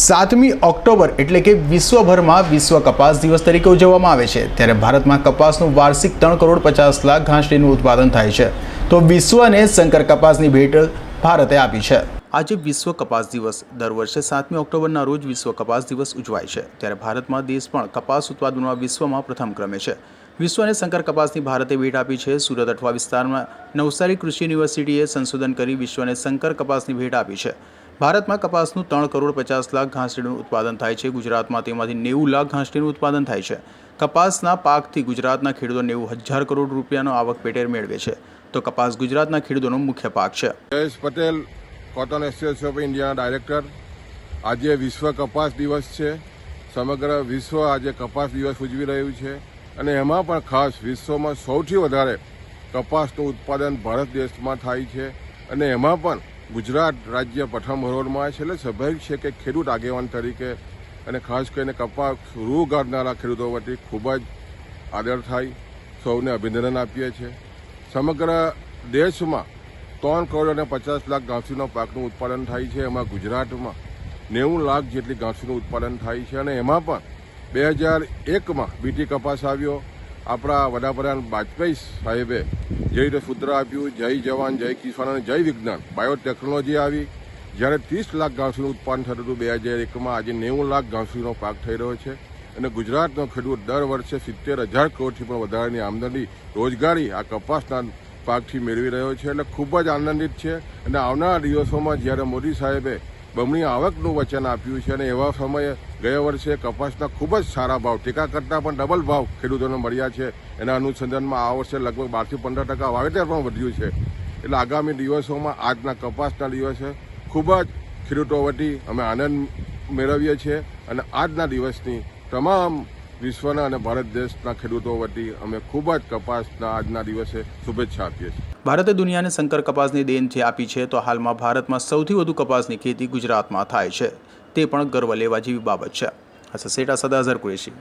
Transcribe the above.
સાતમી ઓક્ટોબર એટલે કે વિશ્વભરમાં વિશ્વ કપાસ દિવસ તરીકે ઉજવવામાં આવે છે. ત્યારે ભારતમાં કપાસનું વાર્ષિક ત્રણ કરોડ પચાસ લાખ ઘાસડીનું ઉત્પાદન થાય છે. તો વિશ્વને શંકર કપાસની ભેટ ભારતે આપી છે. આજે વિશ્વ કપાસ દિવસ દર વર્ષે સાતમી ઓક્ટોબરના રોજ વિશ્વ કપાસ દિવસ ઉજવાય છે. ત્યારે ભારતમાં દેશ પણ કપાસ ઉત્પાદનમાં વિશ્વમાં પ્રથમ ક્રમે છે. વિશ્વને શંકર કપાસની ભારતે ભેટ આપી છે. સુરત અઠવા વિસ્તારમાં નવસારી કૃષિ યુનિવર્સિટીએ સંશોધન કરી વિશ્વને શંકર કપાસની ભેટ આપી છે. ભારતમાં કપાસનું ત્રણ કરોડ પચાસ લાખ ઘાસડીનું ઉત્પાદન થાય છે. ગુજરાતમાં તેમાંથી નેવું લાખ ઘાસડીનું ઉત્પાદન થાય છે. કપાસના પાકથી ગુજરાતના ખેડૂતો નેવું હજાર કરોડ રૂપિયાનો આવક પેટેર મેળવે છે. તો કપાસ ગુજરાતના ખેડૂતોનો મુખ્ય પાક છે. Jayesh Patel, cotton association of ઇન્ડિયાના ડાયરેક્ટર. આજે વિશ્વ કપાસ દિવસ છે. સમગ્ર વિશ્વ આજે કપાસ દિવસ ઉજવી રહ્યું છે. અને એમાં પણ ખાસ વિશ્વમાં સૌથી વધારે કપાસનું ઉત્પાદન ભારત દેશમાં થાય છે. અને એમાં પણ ગુજરાત રાજ્ય પ્રથમ હરોળમાં છે. એટલે સ્વાભાવિક છે કે ખેડૂત આગેવાન તરીકે અને ખાસ કરીને કપાસ રૂ ગાળનારા ખેડૂતો વતી ખૂબ જ આદર થાય, સૌને અભિનંદન આપીએ છીએ. સમગ્ર દેશમાં ત્રણ કરોડ અને પચાસ લાખ ઘાસીના પાકનું ઉત્પાદન થાય છે. એમાં ગુજરાતમાં નેવું લાખ જેટલી ઘાસીનું ઉત્પાદન થાય છે. અને એમાં પણ બે હજાર એકમાં બીટી કપાસ આવ્યો. આપણા વડાપ્રધાન વાજપેયી સાહેબે જે રીતે સૂત્ર આપ્યું, જય જવાન, જય કિસાન અને જય વિજ્ઞાન. બાયોટેકનોલોજી આવી. જ્યારે ત્રીસ લાખ ઘાસીનું ઉત્પાદન થતું હતું બે હજાર એકમાં, આજે નેવું લાખ ઘાસીનો પાક થઈ રહ્યો છે. અને ગુજરાતનો ખેડૂત દર વર્ષે સિત્તેર હજાર કરોડથી પણ વધારાની આમદની, રોજગારી આ કપાસના પાકથી મેળવી રહ્યો છે. એટલે ખૂબ જ આનંદિત છે. અને આવનારા દિવસોમાં જ્યારે મોદી સાહેબે બમણી આવકનું વચન આપ્યું છે અને એવા સમયે ગયા વર્ષે કપાસના ખૂબ જ સારા ભાવ, ટેકા કરતાં પણ ડબલ ભાવ ખેડૂતોને મળ્યા છે. એના અનુસંધાનમાં આ વર્ષે લગભગ બારથી પંદર ટકા વાવેતર પણ વધ્યું છે. એટલે આગામી દિવસોમાં આજના કપાસના દિવસે ખૂબ જ ખેડૂતો વતી અમે આનંદ મેળવીએ છીએ અને આજના દિવસની તમામ વિશ્વના અને ભારત દેશના ખેડૂતો વતી અમે ખૂબ જ કપાસના આજના દિવસે શુભેચ્છા આપીએ છીએ. ભારતે દુનિયાને શંકર કપાસની દેન જે આપી છે, તો હાલમાં ભારતમાં સૌથી વધુ કપાસની ખેતી ગુજરાતમાં થાય છે. તે પણ ગર્વ લેવા જેવી બાબત છે. અચ્છા સેટા સદાઝર કુરેશી.